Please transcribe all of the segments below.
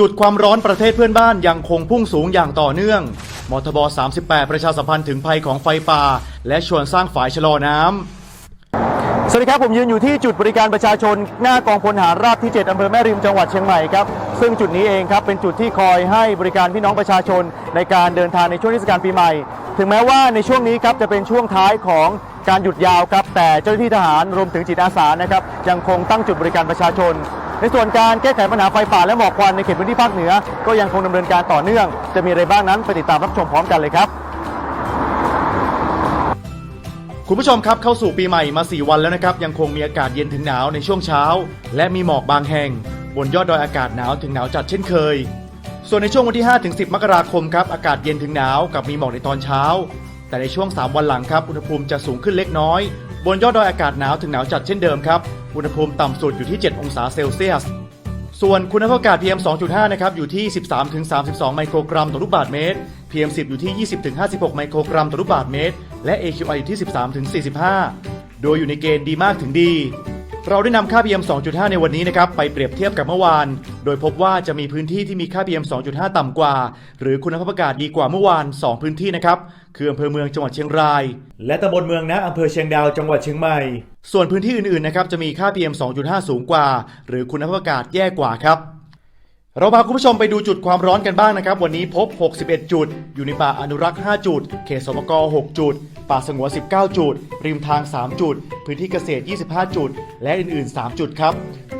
จุดความร้อนประเทศเพื่อนบ้านยังคงพุ่งสูงอย่างต่อเนื่อง มทบ 38 ประชาสัมพันธ์ถึงภัยของไฟป่า และชวนสร้างฝายชะลอน้ำ สวัสดีครับผมยืนอยู่ที่จุดบริการประชาชน หน้ากองพลหารราบที่ 7 อำเภอแม่ริมจังหวัดเชียงใหม่ครับ ซึ่งจุดนี้เองครับเป็นจุดที่คอยให้บริการพี่น้องประชาชนในการเดินทางในช่วงเทศกาลปีใหม่ ถึงแม้ว่าในช่วงนี้ครับจะเป็นช่วงท้ายของการหยุดยาวครับแต่เจ้าหน้าที่ทหารรวมถึงจิตอาสานะครับยังคงตั้งจุดบริการประชาชน ในส่วนการแก้ไขปัญหาไฟป่าและหมอกควันในเขตพื้นที่ภาคเหนือ ก็ยังคงดำเนินการต่อเนื่อง จะมีอะไรบ้างนั้นไปติดตามรับชมพร้อมกันเลยครับคุณผู้ชมครับเข้าสู่ปีใหม่มา 4 วันแล้วนะครับ ยังคงมีอากาศเย็นถึงหนาวในช่วงเช้า และมีหมอกบางแห่ง บนยอดดอยอากาศหนาวถึงหนาวจัดเช่นเคย ส่วนในช่วงวันที่ 5 ถึง 10 มกราคมครับอากาศเย็นถึงหนาวกับมีหมอกในตอนเช้า แต่ในช่วง 3 วันหลังครับอุณหภูมิจะสูงขึ้นเล็กน้อย บนยอดดอยอากาศหนาวถึงหนาวจัดเช่นเดิมครับ อุณหภูมิต่ำสุดอยู่ที่ 7 องศาเซลเซียส ส่วนคุณภาพอากาศ PM 2.5 นะครับ อยู่ที่ 13ถึง32 ไมโครกรัมต่อลูกบาศก์เมตร PM 10 อยู่ที่ 20ถึง56 ไมโครกรัมต่อลูกบาศก์เมตร และ AQI อยู่ที่ 13ถึง45 โดยอยู่ในเกณฑ์ดีมากถึงดี เราได้นำค่า PM 2.5 ในวันนี้นะครับไปเปรียบเทียบกับเมื่อวาน โดยพบว่าจะมีพื้นที่ที่มีค่า PM 2.5 ต่ำกว่า หรือคุณภาพอากาศดีกว่าเมื่อวาน 2 พื้นที่นะครับ คืออำเภอเมืองจังหวัดเชียงราย และตำบลเมืองนะอำเภอเชียงดาวจังหวัดเชียงใหม่ ส่วนพื้นที่อื่นๆนะครับจะมีค่า PM 2.5 สูงกว่า หรือคุณภาพอากาศแย่กว่าครับ เราพาคุณผู้ชมไปดูจุดความร้อนกันบ้างนะครับ วันนี้พบ 61 จุด อยู่ในป่าอนุรักษ์ 5 จุด เขตสมก6จุด ป่าสงวน 19 จุด ริมทาง 3 จุด พื้นที่เกษตร 25 จุด และอื่น ๆ 3 จุดครับ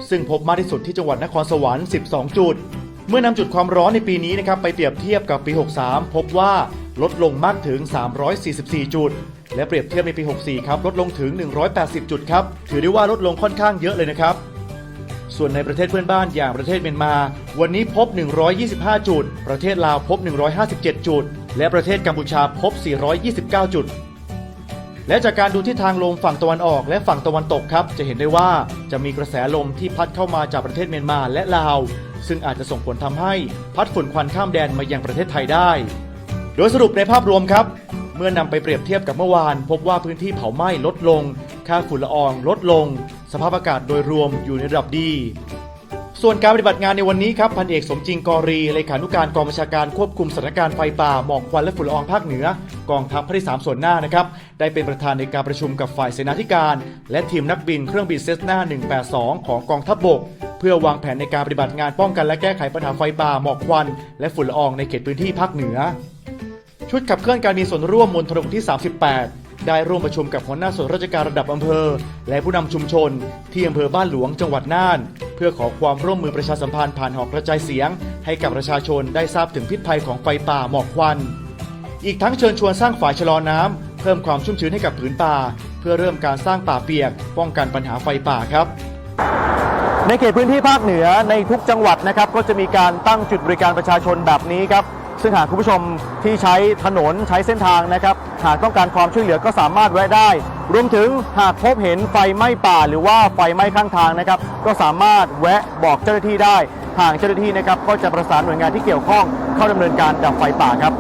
ซึ่งพบมากที่สุดที่จังหวัดนครสวรรค์ 12 จุด เมื่อนำจุดความร้อนในปีนี้นะครับไปเปรียบเทียบกับปี 63 พบว่าลดลงมากถึง 344 จุด และเปรียบเทียบในปี 64 ครับลดลงถึง 180 จุดครับถือได้ว่าลดลงค่อนข้างเยอะเลยนะครับ ส่วนในประเทศเพื่อนบ้านอย่างประเทศเมียนมา วันนี้พบ 125 จุด ประเทศลาวพบ 157 จุด และประเทศกัมพูชาพบ 429 จุด และจากการดูทิศทางลมฝั่งตะวันออกและฝั่งตะวันตกครับ จะเห็นได้ว่าจะมีกระแสลมที่พัดเข้ามาจากประเทศเมียนมาและลาว ซึ่งอาจจะส่งผลทำให้พัดฝุ่นควันข้ามแดนมายังประเทศไทยได้ โดยสรุปในภาพรวมครับ เมื่อนำไปเปรียบเทียบกับเมื่อวาน พบว่าพื้นที่เผาไหม้ลดลง ค่าฝุ่นละอองลดลง สภาพอากาศโดยรวมอยู่ในระดับดี ส่วนการปฏิบัติงานในวันนี้ครับพันเอกสมจริงกอรีเลขานุการกองบัญชาการควบคุมสถานการณ์ไฟป่าหมอกควันและฝุ่นละอองภาคเหนือกองทัพภาคที่3ส่วนหน้านะครับได้เป็นประธานในการประชุมกับฝ่ายเสนาธิการ และทีมนักบินเครื่องบินเซสนา182 ของกองทัพบกเพื่อวางแผนในการปฏิบัติงานป้องกันและแก้ไขปัญหาไฟป่าหมอกควัน และฝุ่นละอองในเขตพื้นที่ภาคเหนือ ชุดขับเคลื่อนการมีส่วนร่วมมณฑลบกที่ 38 ได้ร่วมประชุมกับหัวหน้าส่วนราชการระดับอำเภอ และผู้นำชุมชน ที่อำเภอบ้านหลวงจังหวัดน่าน เพื่อขอความร่วมมือประชาสัมพันธ์ผ่านหอกกระจายเสียง ให้กับประชาชนได้ทราบถึงพิษภัยของไฟป่าหมอกควัน อีกทั้งเชิญชวนสร้างฝายชะลอน้ำเพิ่มความชุ่มชื้นให้กับผืนป่า เพื่อเริ่มการสร้างป่าเปียก ป้องกันปัญหาไฟป่าครับในเขตพื้นที่ภาคเหนือในทุกจังหวัดนะครับก็จะมีการตั้งจุดบริการประชาชนแบบนี้ครับ ซึ่งหากคุณผู้ชมที่ใช้ถนนใช้เส้นทางนะครับ หากต้องการความช่วยเหลือก็สามารถแวะได้ รวมถึงหากพบเห็นไฟไหม้ป่าหรือว่าไฟไหม้ข้างทางนะครับ ก็สามารถแวะบอกเจ้าหน้าที่ได้ ทางเจ้าหน้าที่นะครับก็จะประสานหน่วยงานที่เกี่ยวข้องเข้าดำเนินการดับไฟป่าครับ